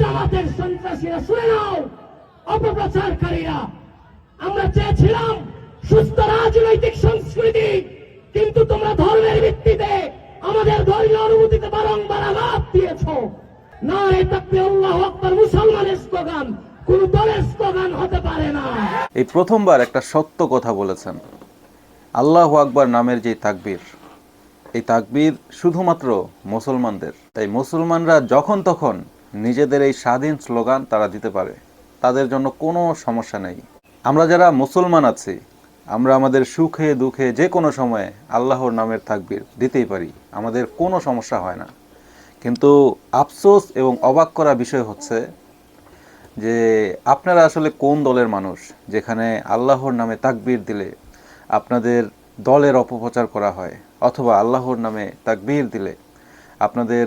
জামাতের সন্ত্রাসীরা, শুনে নাও, অপপ্রচারকারীরা। আমরা চেয়েছিলাম সুস্থ রাজনৈতিক সংস্কৃতি, কিন্তু তোমরা ধর্মের ভিত্তিতে আমাদের ধর্মীয় অনুভূতিতে বারংবার আঘাত দিয়েছ। না এটা আল্লাহ আকবর, মুসলমানের স্লোগান, কোন দলের স্লোগান হতে পারে না। এই প্রথমবার একটা সত্য কথা বলেছেন। আল্লাহ আকবার নামের যে তাকবীর, এই তাকবীর শুধুমাত্র মুসলমানদের। তাই মুসলমানরা যখন তখন নিজেদের এই স্বাধীন স্লোগান তারা দিতে পারে। তাদের জন্য কোনো সমস্যা নেই। আমরা যারা মুসলমান আছি, আমরা আমাদের সুখে, দুঃখে যে কোনো সময়ে আল্লাহর নামের তাকবীর দিতেই পারি। আমাদের কোনো সমস্যা হয় না। কিন্তু আফসোস এবং অবাক করা বিষয় হচ্ছে যে আপনারা আসলে কোন দলের মানুষ যেখানে আল্লাহর নামে তাকবির দিলে আপনাদের দলের অপপ্রচার করা হয়, অথবা আল্লাহর নামে তাকবির দিলে আপনাদের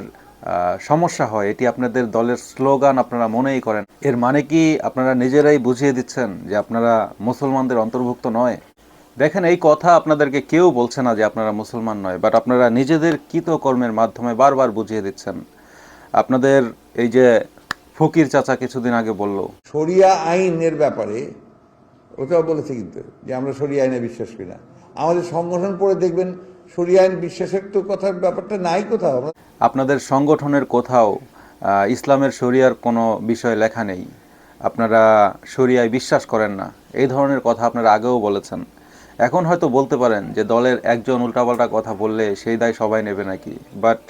সমস্যা হয়, এটি আপনাদের দলের স্লোগান আপনারা মনেই করেন। এর মানে কি? আপনারা নিজেরাই বুঝিয়ে দিচ্ছেন যে আপনারা মুসলমানদের অন্তর্ভুক্ত নয়। দেখেন, এই কথা আপনাদেরকে কেউ বলছে না যে আপনারা মুসলমান নয় বাট আপনারা নিজেদের কৃতকর্মের মাধ্যমে বারবার বুঝিয়ে দিচ্ছেন। আপনাদের এই যে ফকির চাচা কিছুদিন আগে বলল, শরিয়া আইনের ব্যাপারে ওটাও বলেছে কিন্তু, যে আমরা শরিয়া আইনে বিশ্বাস করি না। আমাদের সংগঠন পড়ে দেখবেন শরিয়া আইন বিশ্বাসের তো কথার ব্যাপারটা নাই কোথাও। আপনাদের সংগঠনের কোথাও ইসলামের শরিয়ার কোনো বিষয় লেখা নেই। আপনারা শরিয়ায় বিশ্বাস করেন না। এই ধরনের কথা আপনারা আগেও বলেছেন। এখন হয়তো বলতে পারেন যে দলের একজন উল্টাপাল্টা কথা বললে সেই দায় সবাই নেবে নাকি। বাট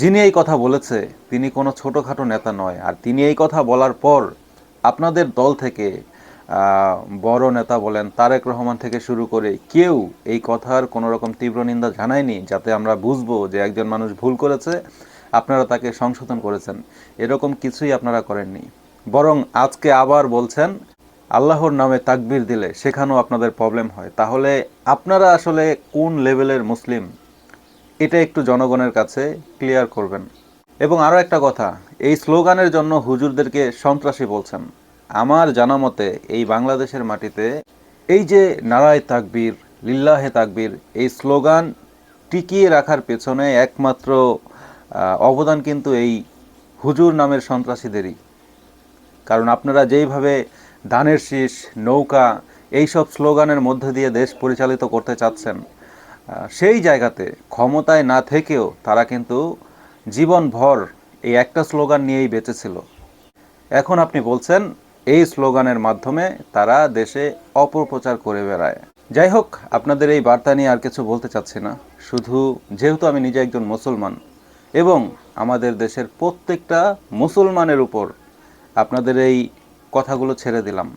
যিনি এই কথা বলেছে, তিনি কোনো ছোটোখাটো নেতা নয়। আর তিনি এই কথা বলার পর আপনাদের দল থেকে বড় নেতা বলেন তারেক রহমান থেকে শুরু করে কেউ এই কথার কোনো রকম তীব্র নিন্দা জানায়নি যাতে আমরা বুঝব যে একজন মানুষ ভুল করেছে, আপনারা তাকে সংশোধন করেছেন। এরকম কিছুই আপনারা করেননি। বরং আজকে আবার বলছেন, আল্লাহর নামে তাকবির দিলে সেখানেও আপনাদের প্রবলেম হয়। তাহলে আপনারা আসলে কোন লেভেলের মুসলিম? এটা একটু জনগণের কাছে ক্লিয়ার করবেন। এবং আরও একটা কথা, এই স্লোগানের জন্য হুজুরদেরকে সন্ত্রাসী বলছেন। আমার জানা মতে এই বাংলাদেশের মাটিতে এই যে নারায় তাকবীর, লিল্লাহে তাকবীর, এই স্লোগান টিকিয়ে রাখার পেছনে একমাত্র অবদান কিন্তু এই হুজুর নামের সন্ত্রাসীদেরই। কারণ আপনারা যেইভাবে ধানের শীষ, নৌকা এইসব স্লোগানের মধ্যে দিয়ে দেশ পরিচালিত করতে চাচ্ছেন সেই জায়গাতে ক্ষমতায় না থেকেও তারা কিন্তু জীবনভর এই একটা স্লোগান নিয়েই বেঁচেছিল এখন আপনি বলছেন এই স্লোগানের মাধ্যমে তারা দেশে অপপ্রচার করে বেড়ায়। যাই হোক, আপনাদের এই বার্তা নিয়ে আর কিছু বলতে চাচ্ছি না। শুধু যেহেতু আমি নিজে একজন মুসলমান এবং আমাদের দেশের প্রত্যেকটা মুসলমানের উপর আপনাদের এই কথাগুলো ছেড়ে দিলাম,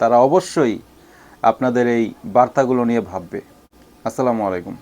তারা অবশ্যই আপনাদের এই বার্তাগুলো নিয়ে ভাববে। আসসালামু আলাইকুম।